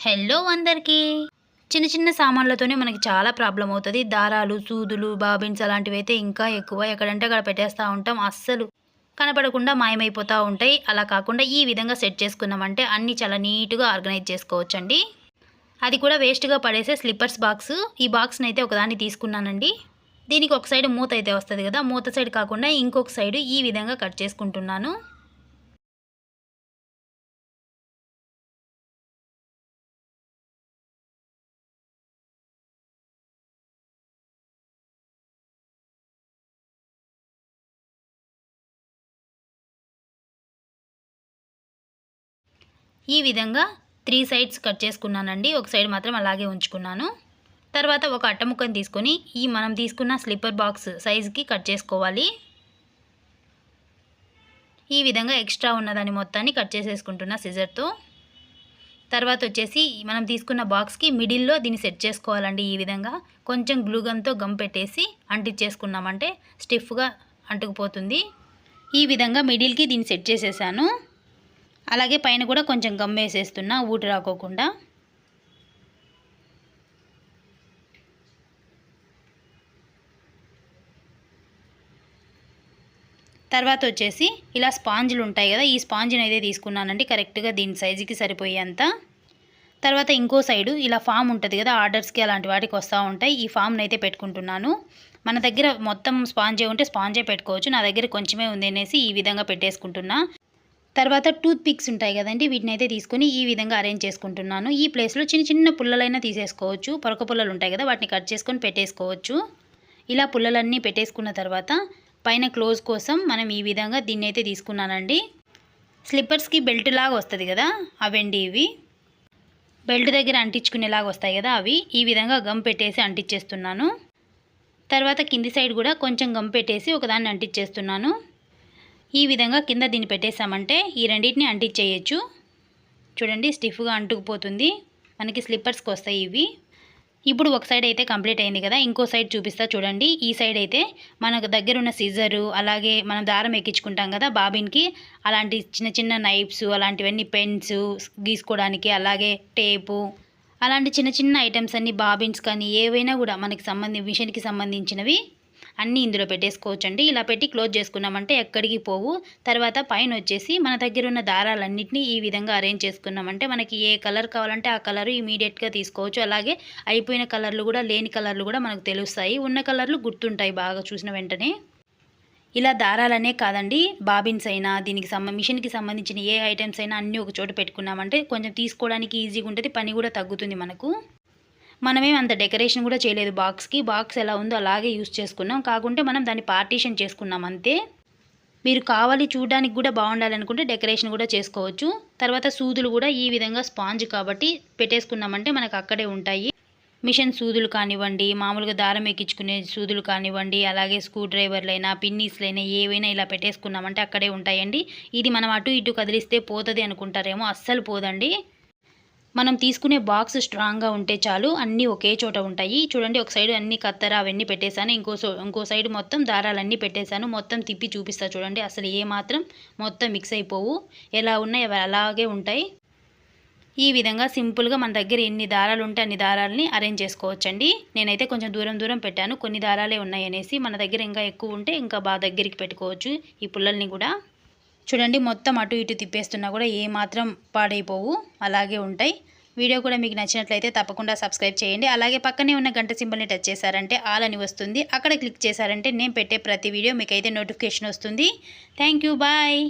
Hello అందరికీ. చిన్న చిన్న సామాన్లతోనే మనకి చాలా ప్రాబ్లం అవుతుంది. దారాలు సూదులు బాబిన్స్ అలాంటివి అయితే ఇంకా ఎక్కువ ఎక్కడంటే అక్కడ పెట్టేస్తూ ఉంటాం అస్సలు. కనపడకుండా మాయమైపోతూ ఉంటాయి. అలా కాకుండా ఈ విధంగా సెట్ చేసుకున్నామంటే అన్నీ చాలా నీట్గా ఆర్గనైజ్ చేసుకోవచ్చండి. అది కూడా వేస్ట్గా పడేసే స్లిప్పర్స్ బాక్స్. ఈ బాక్స్ని అయితే ఒకదాన్ని తీసుకున్నానండి. దీనికి ఒక సైడ్ మూత అయితే వస్తుంది కదా. మూత సైడ్ కాకుండా ఇంకొక సైడ్ ఈ విధంగా కట్ చేసుకుంటున్నాను. ఈ విధంగా త్రీ సైడ్స్ కట్ చేసుకున్నానండి. ఒక సైడ్ మాత్రం అలాగే ఉంచుకున్నాను. తర్వాత ఒక అట్టముక్కను తీసుకొని ఈ మనం తీసుకున్న స్లిప్పర్ బాక్స్ సైజుకి కట్ చేసుకోవాలి. ఈ విధంగా ఎక్స్ట్రా ఉన్నదాన్ని మొత్తాన్ని కట్ చేసేసుకుంటున్న సిజర్తో. తర్వాత వచ్చేసి మనం తీసుకున్న బాక్స్కి మిడిల్లో దీన్ని సెట్ చేసుకోవాలండి ఈ విధంగా. కొంచెం గ్లూగన్తో గమ్ పెట్టేసి అంటించేసుకున్నామంటే స్టిఫ్గా అంటుకుపోతుంది. ఈ విధంగా మిడిల్కి దీన్ని సెట్ చేసేసాను. అలాగే పైన కూడా కొంచెం గమ్ వేసేస్తున్నా ఊటి రాకోకుండా. తర్వాత వచ్చేసి ఇలా స్పాంజ్లు ఉంటాయి కదా ఈ స్పాంజ్ని అయితే తీసుకున్నానండి కరెక్ట్గా దీని సైజుకి సరిపోయేంత. తర్వాత ఇంకో సైడు ఇలా ఫామ్ ఉంటుంది కదా ఆర్డర్స్కి అలాంటి వాటికి వస్తూ ఉంటాయి ఈ ఫామ్ని అయితే పెట్టుకుంటున్నాను. మన దగ్గర మొత్తం స్పాంజే ఉంటే స్పాంజే పెట్టుకోవచ్చు నా దగ్గర కొంచెమే ఉంది అనేసి ఈ విధంగా పెట్టేసుకుంటున్నా. తర్వాత టూత్ పిక్స్ ఉంటాయి కదండి వీటిని అయితే తీసుకొని ఈ విధంగా అరేంజ్ చేసుకుంటున్నాను. ఈ ప్లేస్లో చిన్న చిన్న పుల్లలైనా తీసేసుకోవచ్చు. పొరక పుల్లలు ఉంటాయి కదా వాటిని కట్ చేసుకొని పెట్టేసుకోవచ్చు. ఇలా పుల్లలన్నీ పెట్టేసుకున్న తర్వాత పైన క్లోజ్ కోసం మనం ఈ విధంగా దీన్ని అయితే తీసుకున్నానండి. స్లిప్పర్స్కి బెల్ట్ లాగా వస్తుంది కదా అవండి ఇవి. బెల్ట్ దగ్గర అంటించుకునేలాగా వస్తాయి కదా అవి. ఈ విధంగా గమ్ పెట్టేసి అంటించేస్తున్నాను. తర్వాత కింది సైడ్ కూడా కొంచెం గమ్ పెట్టేసి ఒకదాన్ని అంటించేస్తున్నాను. ఈ విధంగా కింద దీన్ని పెట్టేసామంటే ఈ రెండింటిని అంటించేయచ్చు. చూడండి స్టిఫ్గా అంటుకుపోతుంది. మనకి స్లిప్పర్స్కి వస్తాయి ఇవి. ఇప్పుడు ఒక సైడ్ అయితే కంప్లీట్ అయింది కదా ఇంకో సైడ్ చూపిస్తా చూడండి. ఈ సైడ్ అయితే మనకు దగ్గర ఉన్న సిజరు అలాగే మనం దారం ఎక్కించుకుంటాం కదా బాబిన్కి అలాంటి చిన్న చిన్న నైఫ్స్ అలాంటివన్నీ పెన్స్ గీసుకోవడానికి అలాగే టేపు అలాంటి చిన్న చిన్న ఐటమ్స్ అన్ని బాబిన్స్ కానీ ఏవైనా కూడా మనకి సంబంధి మిషన్కి సంబంధించినవి అన్నీ ఇందులో పెట్టేసుకోవచ్చండి. ఇలా పెట్టి క్లోజ్ చేసుకున్నామంటే ఎక్కడికి పోవు. తర్వాత పైన వచ్చేసి మన దగ్గర ఉన్న దారాలన్నింటినీ ఈ విధంగా అరేంజ్ చేసుకున్నామంటే మనకి ఏ కలర్ కావాలంటే ఆ కలర్ ఇమీడియట్గా తీసుకోవచ్చు. అలాగే అయిపోయిన కలర్లు కూడా లేని కలర్లు కూడా మనకు తెలుస్తాయి. ఉన్న కలర్లు గుర్తుంటాయి బాగా చూసిన వెంటనే. ఇలా దారాలనే కాదండి బాబిన్స్ అయినా దీనికి సంబంధ మిషన్కి సంబంధించిన ఏ ఐటమ్స్ అయినా అన్నీ ఒక చోట పెట్టుకున్నామంటే కొంచెం తీసుకోవడానికి ఈజీగా ఉంటుంది పని కూడా తగ్గుతుంది మనకు. మనమేం అంత డెకరేషన్ కూడా చేయలేదు బాక్స్కి. బాక్స్ ఎలా ఉందో అలాగే యూస్ చేసుకున్నాం. కాకుంటే మనం దాన్ని పార్టీషన్ చేసుకున్నాం అంతే. మీరు కావాలి చూడడానికి కూడా బాగుండాలనుకుంటే డెకరేషన్ కూడా చేసుకోవచ్చు. తర్వాత సూదులు కూడా ఈ విధంగా స్పాంజ్ కాబట్టి పెట్టేసుకున్నామంటే మనకు అక్కడే ఉంటాయి. మిషన్ సూదులు కానివ్వండి మామూలుగా దారం ఎక్కించుకునే సూదులు కానివ్వండి అలాగే స్క్రూ డ్రైవర్లైనా పిన్నీస్లైనా ఏవైనా ఇలా పెట్టేసుకున్నామంటే అక్కడే ఉంటాయండి. ఇది మనం అటు ఇటు కదిలిస్తే పోతుంది అనుకుంటారేమో అస్సలు పోదండి. మనం తీసుకునే బాక్స్ స్ట్రాంగ్గా ఉంటే చాలు అన్నీ ఒకే చోట ఉంటాయి. చూడండి ఒక సైడ్ అన్ని కత్తెర అవన్నీ పెట్టేశాను. ఇంకో ఇంకో సైడ్ మొత్తం దారాలన్నీ పెట్టేశాను. మొత్తం తిప్పి చూపిస్తా చూడండి అసలు ఏ మాత్రం మొత్తం మిక్స్ అయిపోవు. ఎలా ఉన్నాయి? అవి అలాగే ఉంటాయి. ఈ విధంగా సింపుల్గా మన దగ్గర ఎన్ని దారాలు ఉంటే అన్ని దారాలని అరేంజ్ చేసుకోవచ్చండి. నేనైతే కొంచెం దూరం దూరం పెట్టాను. కొన్ని దారాలే ఉన్నాయి అనేసి మన దగ్గర ఇంకా ఎక్కువ ఉంటే ఇంకా బాగా దగ్గరికి పెట్టుకోవచ్చు ఈ పుల్లల్ని కూడా. చూడండి మొత్తం అటు ఇటు తిప్పేస్తున్నా కూడా ఏమాత్రం పాడైపోవు అలాగే ఉంటాయి. వీడియో కూడా మీకు నచ్చినట్లయితే తప్పకుండా సబ్స్క్రైబ్ చేయండి. అలాగే పక్కనే ఉన్న గంట సింబల్ని టచ్ చేశారంటే ఆల్ అని వస్తుంది. అక్కడ క్లిక్ చేశారంటే నేను పెట్టే ప్రతి వీడియో మీకైతే నోటిఫికేషన్ వస్తుంది. Thank bye.